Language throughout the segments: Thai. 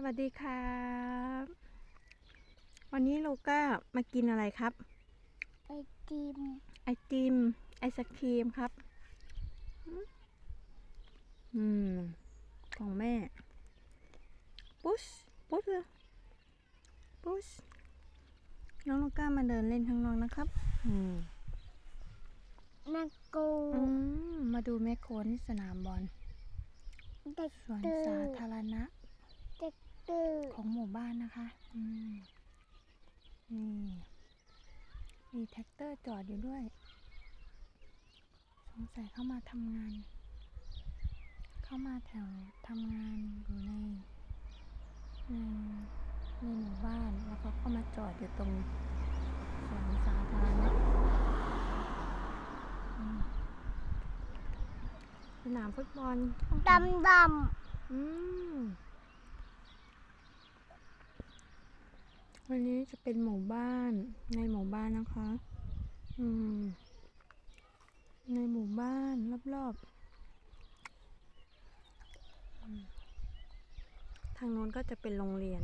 สวัสดีครับ วันนี้โลก้ามากินอะไรครับ ไอติม ไอติม ไอศครีมครับ อืม ของแม่ ปุ๊ชปุ๊ชเลยปุ๊ชน้องโลก้ามาเดินเล่นข้างนอกนะครับ อืมนักกูอืม มาดูแม่โคนที่สนามบอลเด็กสวนดื้อสาธารณะเด็กดื้อ ของหมู่บ้านนะคะอืมนี่มีแท็กเตอร์จอดอยู่ด้วย สงสัยเข้ามาทำงาน เข้ามาแถวทำงานอยู่ในในในหมู่บ้านแล้วก็เข้ามาจอดอยู่ตรงสวนสาธารณะอืมสนามฟุตบอลดำดอืม วันนี้จะเป็นหมู่บ้านในหมู่บ้านนะคะ อืม ในหมู่บ้านรอบๆอืมทางโน้นก็จะเป็นโรงเรียน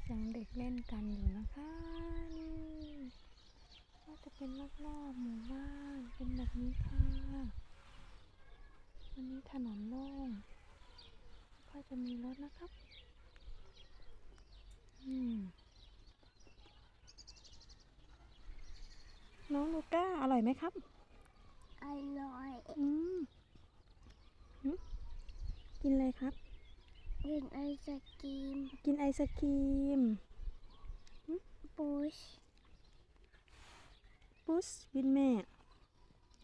เสียงเด็กเล่นกันอยู่นะคะนี่ก็จะเป็นรอบๆหมู่บ้านเป็นแบบนี้ค่ะ วันนี้ถนนโล่ง ค่อยจะมีรถนะครับอืมน้องลูก้า อร่อยไหมครับำอร่อย อืมหึกินอะไรครับ กินไอศกรีม กินไอศครีมบูชปุ๊สวินแม่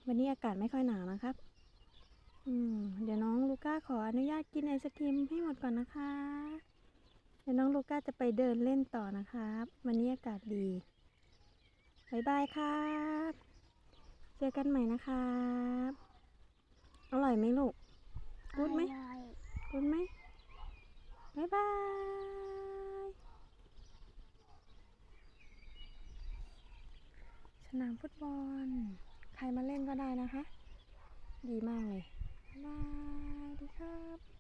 วันนี้อากาศไม่ค่อยหนาวนะครับอืม เดี๋ยวน้องลูก้าขออนุญาตกินไอศครีมให้หมดก่อนนะคะ เดี๋ยวน้องลูก้าจะไปเดินเล่นต่อนะครับ วันนี้อากาศดีบายบายครับ เจอกันใหม่นะครับ อร่อยไหมลูกกูดไหมกุดไหมบายบายสนามฟุตบอล ใครมาเล่นก็ได้นะคะ ดีมากเลย บายดีครับ